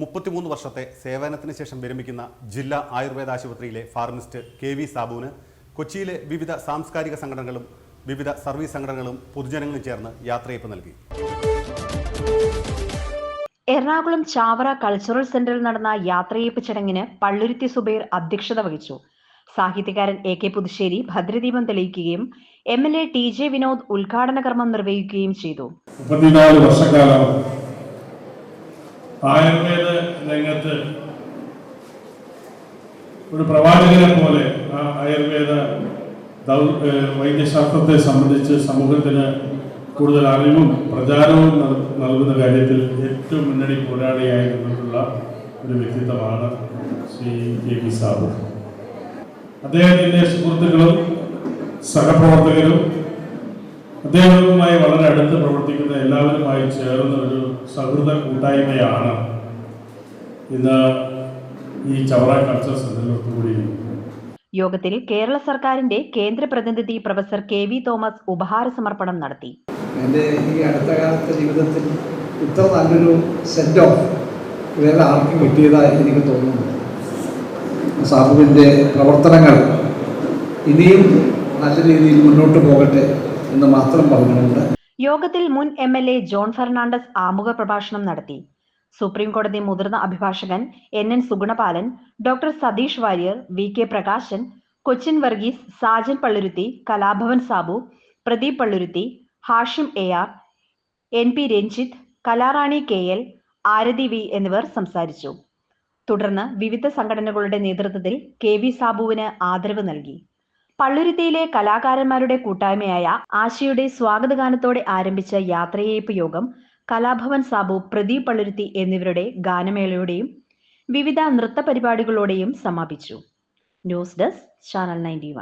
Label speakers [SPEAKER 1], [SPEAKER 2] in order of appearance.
[SPEAKER 1] മുപ്പത്തിമൂന്ന് വർഷത്തെ സേവനത്തിന് ശേഷം വിരമിക്കുന്ന ജില്ലാ ആയുർവേദ ആശുപത്രിയിലെ ഫാർമസിസ്റ്റ് കെ വി സാബുവിന് കൊച്ചിയിലെ വിവിധ സാംസ്കാരിക സംഘടനകളും വിവിധ സർവീസ് സംഘടനകളും പൊതുജനങ്ങളും ചേർന്ന് യാത്രയപ്പ് നൽകി.
[SPEAKER 2] എറണാകുളം ചാവറ കൾച്ചറൽ സെന്ററിൽ നടന്ന യാത്രയപ്പ് ചടങ്ങിന് പള്ളുരുത്തി സുബൈർ അധ്യക്ഷത വഹിച്ചു. സാഹിത്യകാരൻ എ കെ പുതുശ്ശേരി ഭദ്രദീപം തെളിയിക്കുകയും M L A T J Vinod ഉദ്ഘാടന കർമ്മം നിർവഹിക്കുകയും ചെയ്തു.
[SPEAKER 3] മുപ്പത്തിനാല് വർഷക്കാലം ആയുർവേദ രംഗത്ത് ഒരു പ്രവാചകനെ പോലെ ആ ആയുർവേദ വൈദ്യശാസ്ത്രത്തെ സംബന്ധിച്ച് സമൂഹത്തിന് കൂടുതൽ അറിവും പ്രചാരവും നൽകുന്ന കാര്യത്തിൽ ഏറ്റവും മുന്നണി പോരാളിയായി നിന്നിട്ടുള്ള ഒരു വ്യക്തിത്വമാണ് ശ്രീ കെ പി സാബു. അദ്ദേഹത്തിന്റെ സുഹൃത്തുക്കളും സഹപ്രവർത്തകരും അദ്ദേഹവുമായി വളരെ അടുത്ത് പ്രവർത്തിക്കുന്ന എല്ലാവരുമായി ചേർന്ന ഒരു സൗഹൃദ കൂട്ടായ്മയാണ് ഇന്ന് ഈ ചവറ കൾച്ചർ സെന്ററിൽ
[SPEAKER 2] യോഗത്തിൽ കേരള സർക്കാരിന്റെ കേന്ദ്ര പ്രതിനിധി പ്രൊഫസർ കെ വി തോമസ് ഉപഹാര സമർപ്പണം നടത്തി.
[SPEAKER 4] എന്റെ ഈ അടുത്ത കാലത്തെ ജീവിതത്തിൽ ഇത്ര നല്ലൊരു സെറ്റ് ഓഫ് വേറെ ആർക്കും കിട്ടിയതായി എനിക്ക് തോന്നുന്നു. സാബുവിന്റെ പ്രവർത്തനങ്ങൾ ഇനിയും നല്ല രീതിയിൽ മുന്നോട്ട് പോകട്ടെ. എന്ന് മാത്രം പറഞ്ഞുകൊണ്ട്
[SPEAKER 2] യോഗത്തിൽ മുൻ M L A John Fernandes ആമുഖ പ്രഭാഷണം നടത്തി. സുപ്രീം കോടതി മുതിർന്ന അഭിഭാഷകൻ N N Sugunapalan doctor Satheesh Warrier V K Prakashan Cochin Varghese Sajan Palluruthy Kalabhavan Sabu Pradeep Palluruthy Hashim A R N P Ranjith Kalarani K L Arathi V എന്നിവർ സംസാരിച്ചു. തുടർന്ന് വിവിധ സംഘടനകളുടെ നേതൃത്വത്തിൽ കെ വി സാബുവിന് ആദരവ് നൽകി. പള്ളുരുത്തിയിലെ കലാകാരന്മാരുടെ കൂട്ടായ്മയായ ആശയുടെ സ്വാഗതഗാനത്തോടെ ആരംഭിച്ച യാത്രയേപ്പ് യോഗം കലാഭവൻ സാബു പ്രദീപ് പള്ളുരുത്തി എന്നിവരുടെ ഗാനമേളയോടെയും വിവിധ നൃത്ത പരിപാടികളോടെയും സമാപിച്ചു. News desk channel ninety